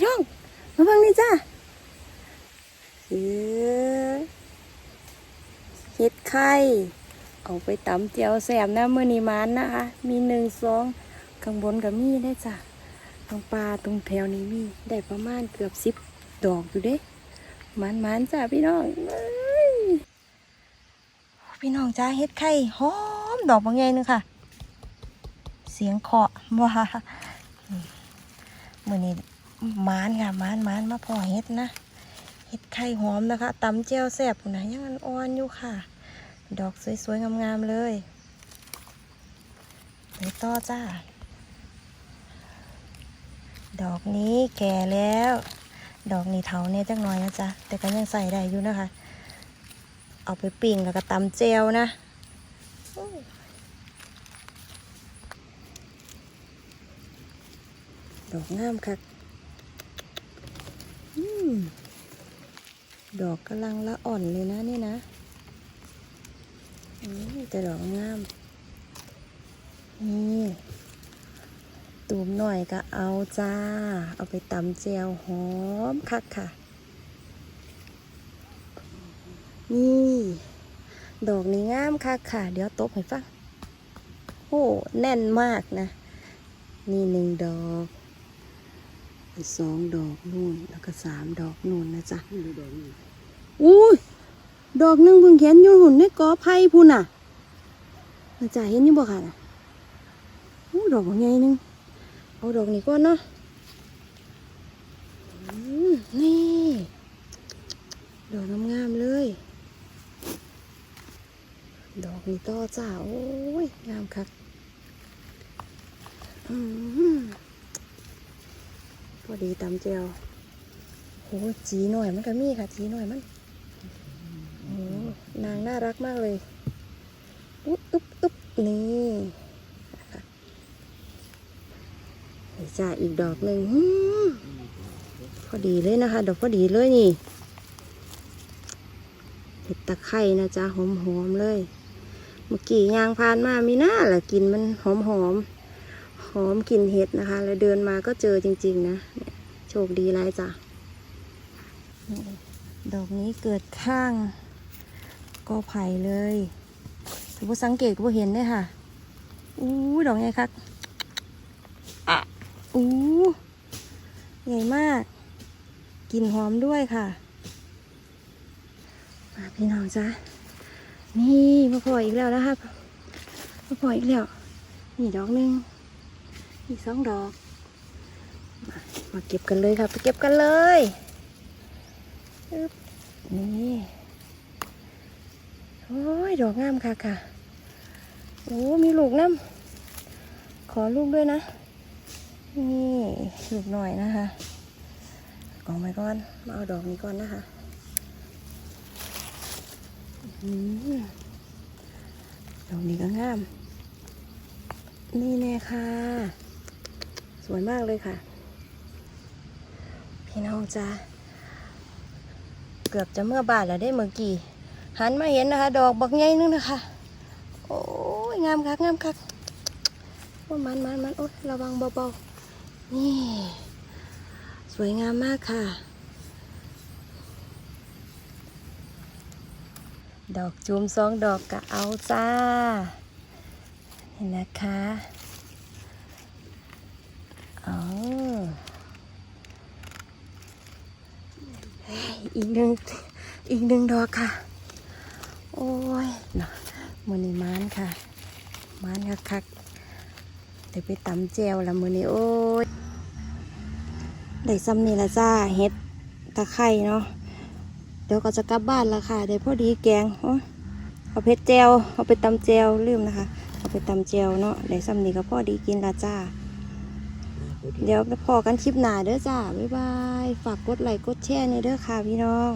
พี่อง มาเบิ่งนี่จ้าเออเห็ดไข่เอาไปตำเจียวแสบนะมือนีมานนะคะ มีหนึ่งสองข้างบนกับมีได้จ้ะตรงปลาตรงแถวนี้มีได้ประมาณเกือบสิบดอกอยู่เด้มันมันๆจ้าพี่น้องพี่น้องจ้าเห็ดไข่หอมดอกบางใหญ่นึงค่ะ เสียงเคาะว่ามือนี้ มานค่ะมานมานมาพอเห็ดนะเห็ดไข่หอมนะคะตำเจียวแซ่บนะยังอ่อนอยู่ค่ะ ดอกสวยๆงามๆเลยไปต่อจ้า ดอกนี้แก่แล้ว ดอกนี้เถาเนี่ยจักหน่อยนะจ๊ะแต่ก็ยังใส่ได้อยู่นะคะ เอาไปปิ้งแล้วก็ตำเจียวนะดอกงามค่ะ ดอกกำลังละอ่อนเลยนะนี่นะแต่ดอกงาม นี่ตูมหน่อยก็เอาจ้า เอาไปตำเจียวหอมคักค่ะ นี่ ดอกนี้งามคักค่ะ เดี๋ยวตบให้ฟังโอ้แน่นมากนะ นี่หนึ่งดอก สองดอกนู่นแล้วก็สามดอกนู่นนะจ๊ะอุ้ยดอกหนึ่งเพิ่งเห็นอยู่หุ่นในกอไผ่พุ่นน่ะน่าจะเห็นอยู่บ่ค่ะอู้ดอกใหญ่หนึงเอาดอกนี้ก่อนเนาะนี่ดอกงามๆเลย ดอกนี้ต่อจ้าโอ้ยงามคักอืม อดีตำเจียวโหจีหน่อยมันก็มีค่ะ จีหน่อยมันโอ้นางน่ารักมากเลยอุ๊บอุ๊บอุ๊บนี่นะคะนี่จ้าอีกดอกหนึ่งหืมพอดีเลยนะคะ ดอกพอดีเลยนี่เห็ดตะไคร่นะจ๊ะหอมหอมๆเลย เมื่อกี้ยางพานมามีหน้าแหละกลินมันหอมหอมๆ หอมกลิ่นเห็ดนะคะ แล้วเดินมาก็เจอจริง ๆ นะโชคดีไรจ้ะดอกนี้เกิดข้างก็ไผ่เลยถือว่าสังเกตก็บ่เห็นเลยค่ะอู้ดอกใหญ่คักอะอู้ใหญ่มากกลิ่นหอมด้วยค่ะมาพี่น้องจ้ะนี่มาพออีกแล้วนะครับมาพออีกแล้วนี่ดอกหนึ่ง อีกสองดอกมามาเก็บกันเลยค่ะไปเก็บกันเลยนี่โอ้ยดอกงามค่ะค่ะโอ้มีลูกน้ำขอลูกด้วยนะ นี่ลูกหน่อยนะคะกองไปก่อนมาเอาดอกนี้ก่อนนะคะอดอกนี้ก็งาม นี่แน่ค่ะ วยมากเลยค่ะ พี่น้องจ้าเกือบจะเมื่อบานแล้วได้เมื่อกี้หันมาเห็นนะคะ ดอกบักใหญ่นึงนะคะ โอ้ยงามคักงามคักโอ้มันมันมันโอ้ยระวังเบาๆนี่ สวยงามมากค่ะ ดอกจูมสองดอกก็เอาจ้าเห็นนะคะ อีกหนึ่งอีกหนึ่งดอกค่ะ โอ้ยเนาะมือนี้มานค่ะมานคักคักเดี๋ยวไปตำแจวละมือนี้โอ้ยได้ซ้ำนี่ละจ้าเฮ็ดตะไคร่เนาะเดี๋ยวก็จะกลับบ้านละค่ะเดี๋ยวพอดีแกงเอาเพชรแจวเอาไปตำแจวลืมนะคะ เอาไปตำแจวเนาะได้ซ้ำนี่ก็พอดีกินละจ้า เดี๋ยวพอกันคลิปหน้าเด้อจ้า บ๊ายบาย ฝากกดไลค์กดแชร์ในอยเด้อค่ะพี่น้อง